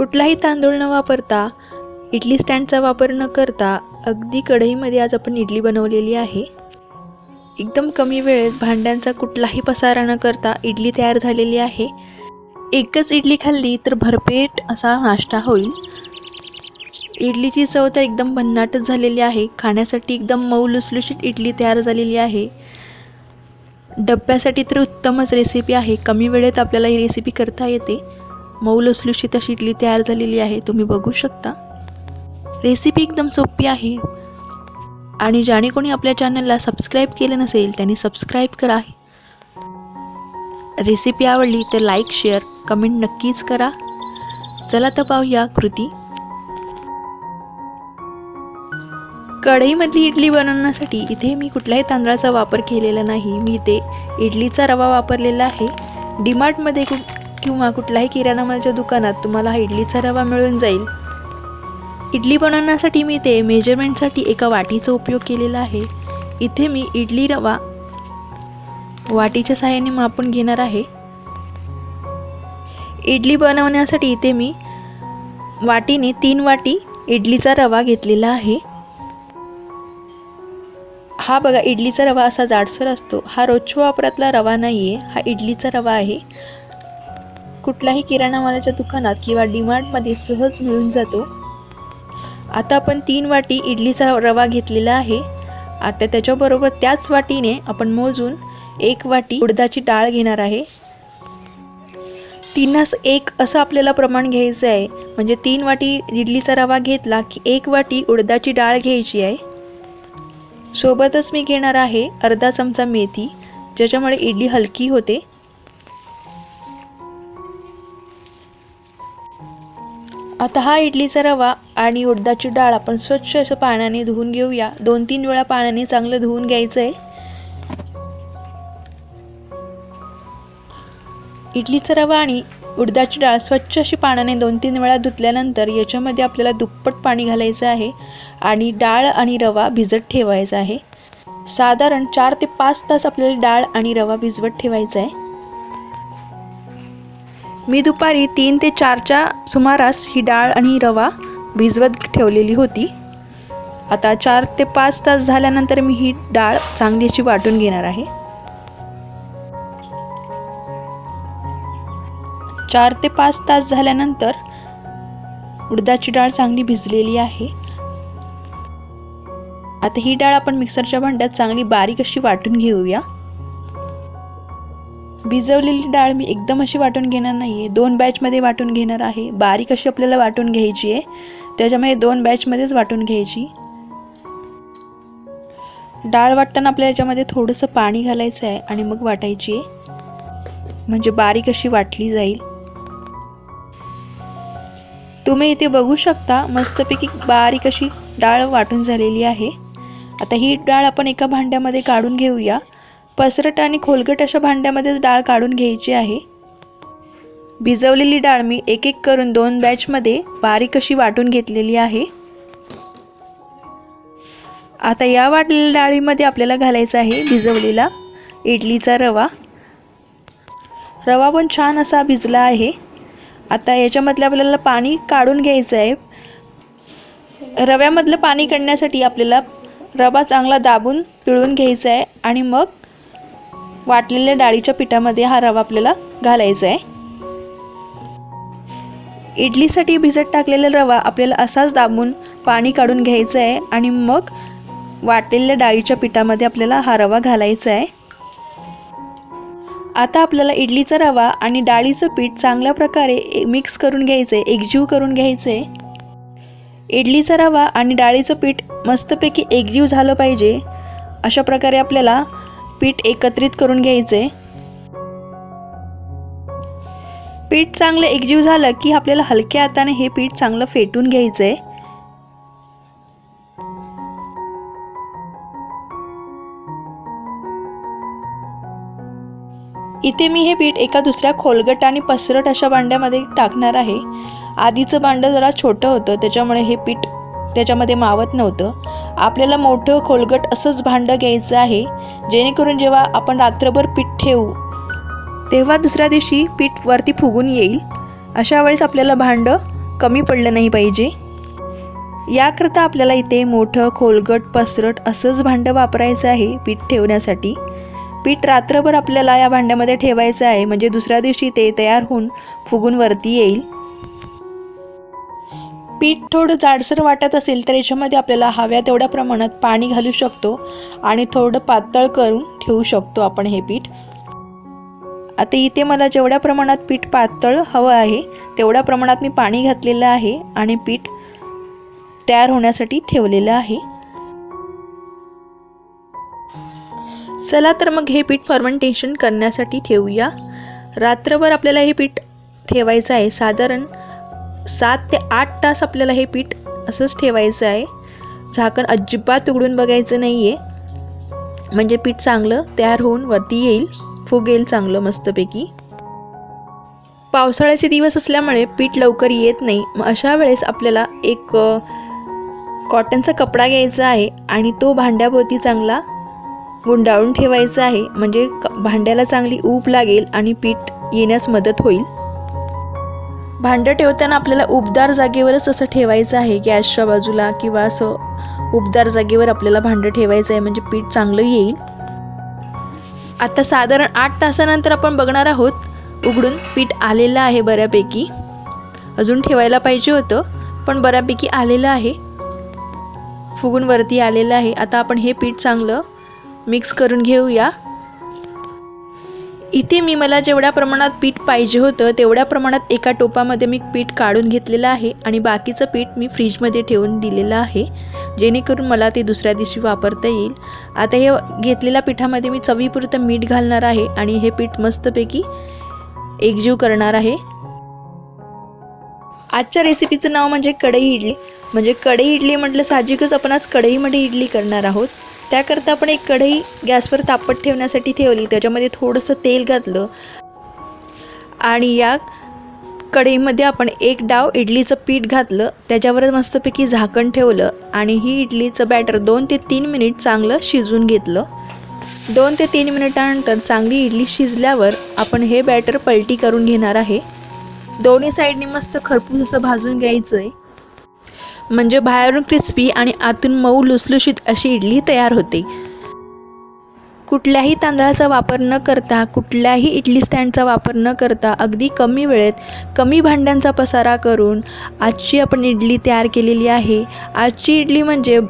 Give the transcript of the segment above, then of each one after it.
कुठलाही तांदूळ न वापरता इडली स्टँडचा वापर न करता अगदी कढईमध्ये आज आपण इडली बनवलेली आहे. एकदम कमी वेळेत भांड्यांचा कुठलाही पसारा न करता इडली तयार झालेली आहे. एकच इडली खाल्ली तर भरपेट असा नाश्ता होईल. इडलीची चव तर एकदम भन्नाटच झालेली आहे. खाण्यासाठी एकदम मऊ लुसलुशीत इडली तयार झालेली आहे. डब्यासाठी तर उत्तमच रेसिपी आहे. कमी वेळेत आपल्याला ही रेसिपी करता येते. मऊ लुसलुशीत अशी इडली तयार झालेली आहे तुम्ही बघू शकता. रेसिपी एकदम सोपी आहे. आणि ज्याने कोणी आपल्या चॅनलला सबस्क्राईब केलं नसेल त्यांनी सबस्क्राईब करा. रेसिपी आवडली तर लाईक शेअर कमेंट नक्कीच करा. चला तर पाहूया कृती. कढईमधली इडली बनवण्यासाठी इथे मी कुठल्याही तांदळाचा वापर केलेला नाही. मी इथे इडलीचा रवा वापरलेला आहे. डीमार्टमध्ये कु किंवा कुठल्याही किराणा मालाच्या दुकानात तुम्हाला हा इडलीचा रवा मिळून जाईल. इडली बनवण्यासाठी मी ते मेजरमेंटसाठी एका वाटीचा उपयोग केलेला आहे. इथे मी इडली रवा वाटीच्या सहाय्याने मापून घेणार आहे. इडली बनवण्यासाठी इथे मी वाटीने तीन वाटी इडलीचा रवा घेतलेला आहे. हा बघा इडलीचा रवा असा जाडसर असतो. हा रोजच्या वापरातला रवा नाही आहे हा इडलीचा रवा आहे. कुठल्याही किराणा मालाच्या दुकानात किंवा डीमार्टमध्ये सहज मिळून जातो. आता आपण तीन वाटी इडलीचा रवा घेतलेला आहे. आता त्याच्याबरोबर त्याच वाटीने आपण मोजून एक वाटी उडदाची डाळ घेणार आहे. तीनास एक असं आपल्याला प्रमाण घ्यायचं आहे. म्हणजे तीन वाटी इडलीचा रवा घेतला की एक वाटी उडदाची डाळ घ्यायची आहे. सोबतच मी घेणार आहे अर्धा चमचा मेथी ज्याच्यामुळे इडली हलकी होते. आता हा इडलीचा रवा आणि उडदाची डाळ आपण स्वच्छ असं पाण्याने धुवून घेऊया. दोन तीन वेळा पाण्याने चांगलं धुवून घ्यायचं आहे इडलीचा रवा आणि उडदाची डाळ स्वच्छ अशी पाण्याने दोन तीन वेळा धुतल्यानंतर याच्यामध्ये आपल्याला दुप्पट पाणी घालायचं आहे आणि डाळ आणि रवा भिजत ठेवायचा आहे. साधारण चार ते पाच तास आपल्याला डाळ आणि रवा भिजवत ठेवायचा आहे मी दुपारी तीन ते चारच्या सुमारास ही डाळ आणि रवा भिजवत ठेवलेली होती. आता चार ते पाच तास झाल्यानंतर मी ही डाळ चांगली अशी वाटून घेणार आहे. चार ते पाच तास झाल्यानंतर उडदाची डाळ चांगली भिजलेली आहे. आता ही डाळ आपण मिक्सरच्या भांड्यात चांगली बारीक अशी वाटून घेऊया. भिजवलेली डाळ मी एकदम अशी वाटून घेणार नाही आहे दोन बॅचमध्ये वाटून घेणार आहे. बारीक अशी आपल्याला वाटून घ्यायची आहे. त्याच्यामुळे दोन बॅचमध्येच वाटून घ्यायची. डाळ वाटताना आपल्याला याच्यामध्ये थोडंसं पाणी घालायचं आहे आणि मग वाटायची आहे. म्हणजे बारीक अशी वाटली जाईल. तुम्ही इथे बघू शकता मस्तपैकी बारीक अशी डाळ वाटून झालेली आहे. आता ही डाळ आपण एका भांड्यामध्ये काढून घेऊया. पसरट आणि खोलगट अशा भांड्यामध्येच डाळ काढून घ्यायची आहे. भिजवलेली डाळ मी एक एक करून दोन बॅचमध्ये बारीक अशी वाटून घेतलेली आहे. आता या वाटलेल्या डाळीमध्ये आपल्याला घालायचं आहे भिजवलेला इडलीचा रवा. रवा पण छान असा भिजला आहे. आता याच्यामधलं आपल्याला पाणी काढून घ्यायचं आहे. रव्यामधलं पाणी काढण्यासाठी आपल्याला रवा चांगला दाबून पिळून घ्यायचा आहे आणि मग वाटलेल्या डाळीच्या पिठामध्ये हा रवा आपल्याला घालायचा आहे. इडलीसाठी भिजत टाकलेला रवा आपल्याला असाच दाबून पाणी काढून घ्यायचं आहे आणि मग वाटलेल्या डाळीच्या पिठामध्ये आपल्याला हा रवा घालायचा आहे. आता आपल्याला इडलीचा रवा आणि डाळीचं पीठ चांगल्या प्रकारे मिक्स करून घ्यायचं आहे एकजीव करून घ्यायचं आहे. इडलीचा रवा आणि डाळीचं पीठ मस्तपैकी एकजीव झालं पाहिजे. अशा प्रकारे आपल्याला पीठ एकत्रित करून घ्यायचे. पीठ चांगलं एकजीव झालं की आपल्याला हलक्या हाताने हे पीठ चांगलं फेटून घ्यायचं. आहे इथे मी हे पीठ एका दुसऱ्या खोलगट आणि पसरट अशा भांड्यामध्ये टाकणार आहे. आधीचं भांडं जरा छोटं होतं त्याच्यामुळे हे पीठ त्याच्यामध्ये मावत नव्हतं. आपल्याला मोठं खोलगट असंच भांडं घ्यायचं आहे जेणेकरून जेव्हा आपण रात्रभर पीठ ठेवू तेव्हा दुसऱ्या दिवशी पीठ वरती फुगून येईल. अशा वेळेस आपल्याला भांडं कमी पडलं नाही पाहिजे. याकरता आपल्याला इथे मोठं खोलगट पसरट असंच भांडं वापरायचं आहे पीठ ठेवण्यासाठी. पीठ रात्रभर आपल्याला या भांड्यामध्ये ठेवायचं आहे म्हणजे दुसऱ्या दिवशी ते तयार होऊन फुगून वरती येईल. पीठ थोडं जाडसर वाटत असेल तर याच्यामध्ये आपल्याला हव्या तेवढ्या प्रमाणात पाणी घालू शकतो आणि थोडं पातळ करून ठेवू शकतो आपण हे पीठ. आता इथे मला जेवढ्या प्रमाणात पीठ पातळ हवं आहे तेवढ्या प्रमाणात मी पाणी घातलेलं आहे आणि पीठ तयार होण्यासाठी ठेवलेलं आहे. चला तर मग हे पीठ फर्मेंटेशन करण्यासाठी ठेवूया. रात्रभर आपल्याला हे पीठ ठेवायचं आहे साधारण सात ते आठ तास आपल्याला हे पीठ असंच ठेवायचं आहे. झाकण अजिबात उघडून बघायचं नाही आहे म्हणजे पीठ चांगलं तयार होऊन वरती येईल. फुगेल चांगलं मस्तपैकी. पावसाळ्याचे दिवस असल्यामुळे पीठ लवकर येत नाही. मग अशा वेळेस आपल्याला एक कॉटनचा कपडा घ्यायचा आहे आणि तो भांड्याभोवती चांगला गुंडाळून ठेवायचा आहे. म्हणजे क- भांड्याला चांगली ऊब लागेल आणि पीठ येण्यास मदत होईल. भांडं ठेवताना आपल्याला उबदार जागेवरच असं ठेवायचं आहे गॅसच्या बाजूला किंवा असं उबदार जागेवर आपल्याला भांडं ठेवायचं आहे म्हणजे पीठ चांगलं येईल. आता साधारण आठ तासानंतर आपण बघणार आहोत उघडून पीठ आलेलं आहे बऱ्यापैकी. अजून ठेवायला पाहिजे होतं पण बऱ्यापैकी आलेलं आहे. फुगून वरती आलेलं आहे. आता आपण हे पीठ चांगलं मिक्स करून घेऊया. इथे मी मला जेवढ्या प्रमाणात पीठ पाहिजे होतं तेवढ्या प्रमाणात एका टोपामध्ये मी पीठ काढून घेतलेलं आहे आणि बाकीचं पीठ मी फ्रीजमध्ये ठेवून दिलेलं आहे जेणेकरून मला ते दुसऱ्या दिवशी वापरता येईल. आता हे घेतलेल्या पिठामध्ये मी चवीपुरतं मीठ घालणार आहे आणि हे पीठ मस्तपैकी एकजीव करणार आहे. आजच्या रेसिपीचं नाव म्हणजे कढई इडली. म्हणजे कढई इडली म्हटलं साहजिकच आपण आज कढईमध्ये इडली करणार आहोत. त्याकरता आपण एक कढई गॅसवर तापत ठेवण्यासाठी ठेवली. त्याच्यामध्ये थोडंसं तेल घातलं. आणि या कढईमध्ये आपण एक डाव इडलीचं पीठ घातलं. त्याच्यावर मस्तपैकी झाकण ठेवलं. आणि ही इडलीचं बॅटर दोन ते तीन मिनिट चांगलं शिजवून घेतलं. दोन ते तीन मिनिटानंतर चांगली इडली शिजल्यावर आपण हे बॅटर पलटी करून घेणार आहे. दोन्ही साईडने मस्त खरपूस असं भाजून घ्यायचं आहे म्हणजे बाहेरून क्रिस्पी आणि आतून मऊ लुसलुशीत अशी इडली तयार होते. कुठल्याही तांदळाचा वापर न करता कुठल्याही इडली स्टँडचा वापर न करता अगदी कमी वेळेत कमी भांड्यांचा पसारा करून आजची आपण इडली तयार केलेली आहे. आजची इडली म्हणजे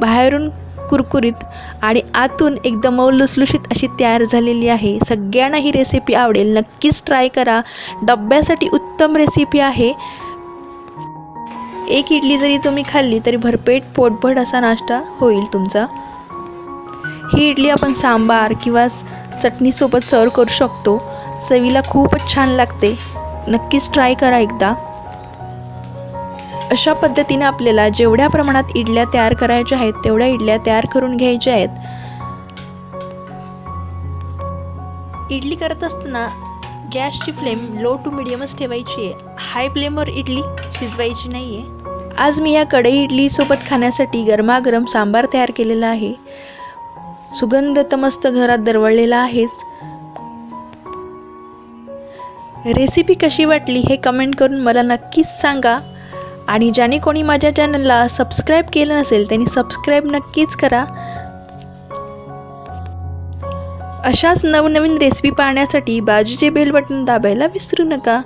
बाहेरून कुरकुरीत आणि आतून एकदम मऊ लुसलुशीत अशी तयार झालेली आहे. सगळ्यांना ही रेसिपी आवडेल. नक्कीच ट्राय करा. डब्यासाठी उत्तम रेसिपी आहे. एक इडली जरी तुम्ही खाल्ली तरी भरपेट पोटभर असा नाश्ता होईल तुमचा. ही इडली आपण सांबार किंवा चटणीसोबत सर्व करू शकतो. चवीला खूपच छान लागते. नक्कीच ट्राय करा एकदा. अशा पद्धतीने आपल्याला जेवढ्या प्रमाणात इडल्या तयार करायच्या आहेत तेवढ्या इडल्या तयार करून घ्यायच्या आहेत. इडली करत असताना गॅसची फ्लेम लो टू मिडियमच ठेवायची आहे. हाय फ्लेमवर इडली शिजवायची नाही आहे आज मी या कढई इडलीसोबत खाण्यासाठी गरमागरम सांबार तयार केलेला आहे. सुगंध तर मस्त घरात दरवळलेला आहेच. रेसिपी कशी वाटली हे कमेंट करून मला नक्कीच सांगा. आणि ज्याने कोणी माझ्या चॅनलला सबस्क्राईब केलं नसेल त्यांनी सबस्क्राईब नक्कीच करा. अशाच नवनवीन रेसिपी पाहण्यासाठी बाजूचे बेल बटन दाबायला विसरू नका.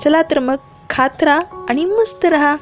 चला तर मग खात राहा आणि मस्त राहा.